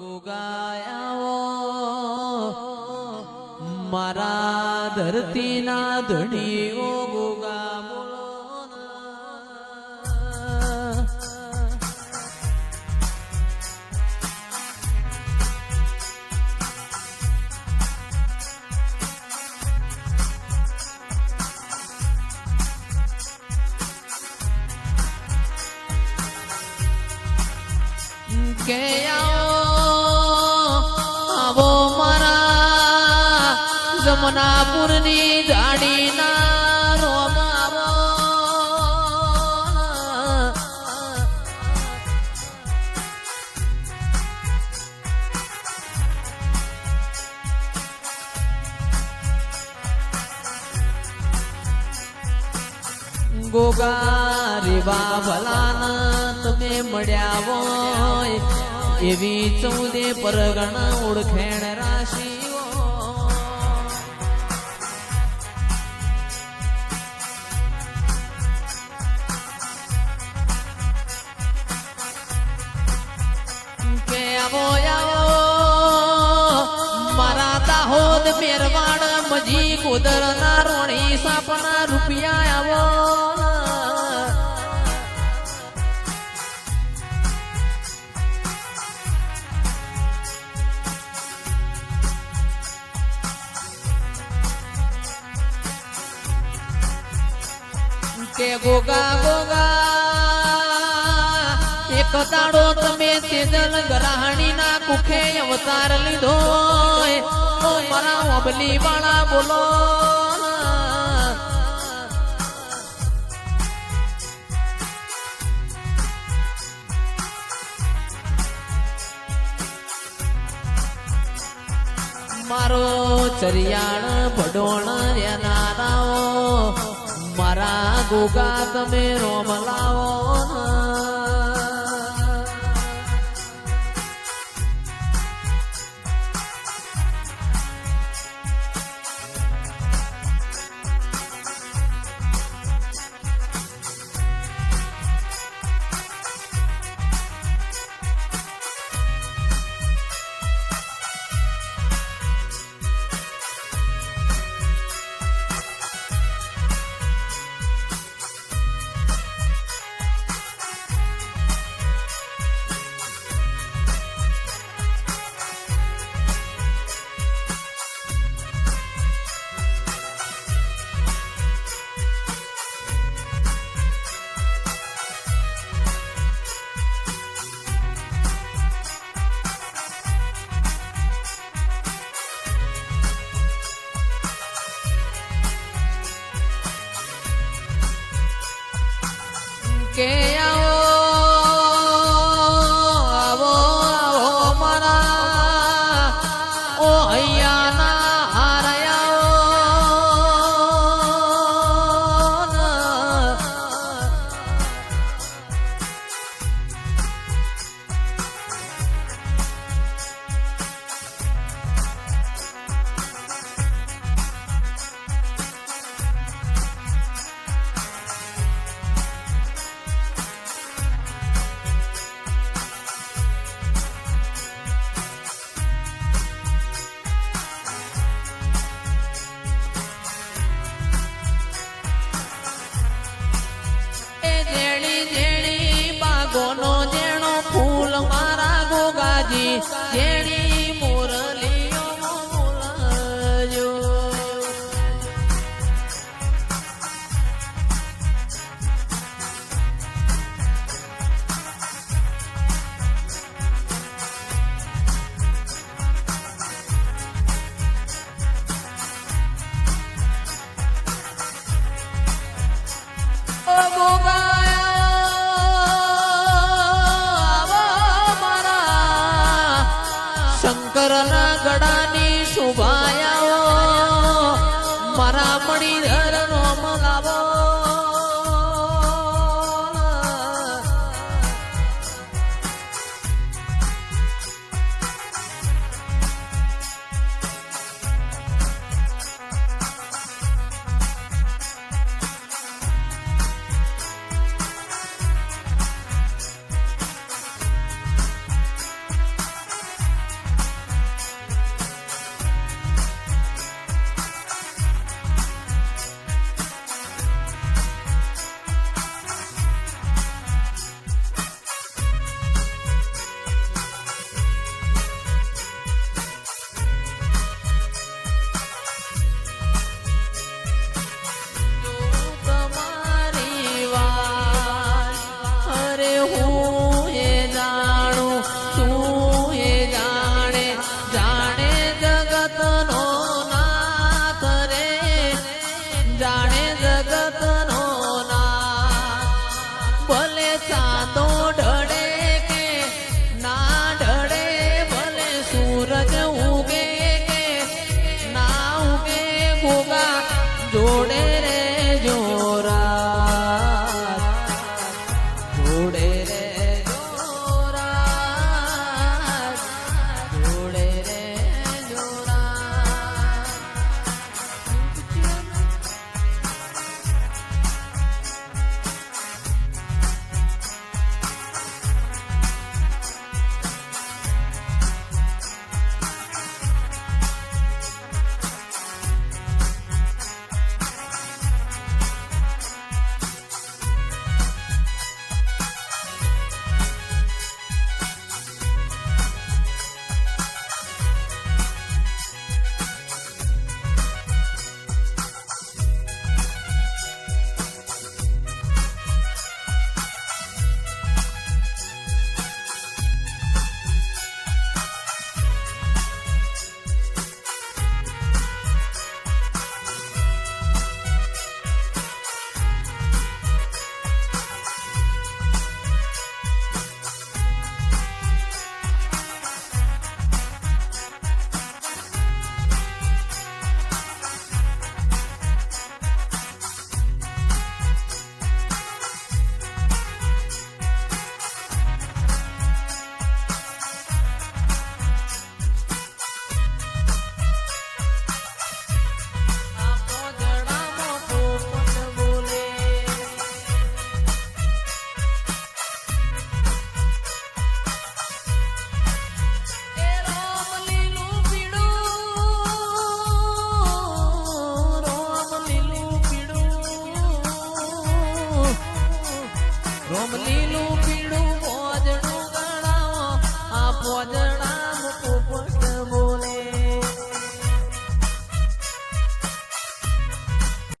ગોગાયાઓ મારા ધરતીના ધણીઓ ગોગા બોલો જમનાપુરની ગાડીના રોમાવો ગોગા રેવા ભલાના તમે મળ્યા હોય એવી ચૌદે પરગણા ઓળખેણ રાશિઓ આવો મારા દાહોદ મેરવાડ મજી કોદરના રોણી સાપના રૂપિયા આવો. કે ગોગા ગોગા એક દાડો તમે તેજલ ગ્રહણી ના કુખે અવતાર લીધો મારા અબલી વાળા બોલો. મારો ચરિયાણ ભડોણ રેનારાઓ મારા ગોગા તમે રોમ લાવો. ગડાની શોભાયાઓ. મારા મણીધર Cuando રોમ લીલું પીળું મોજડું ગણાવો. આ પોજડા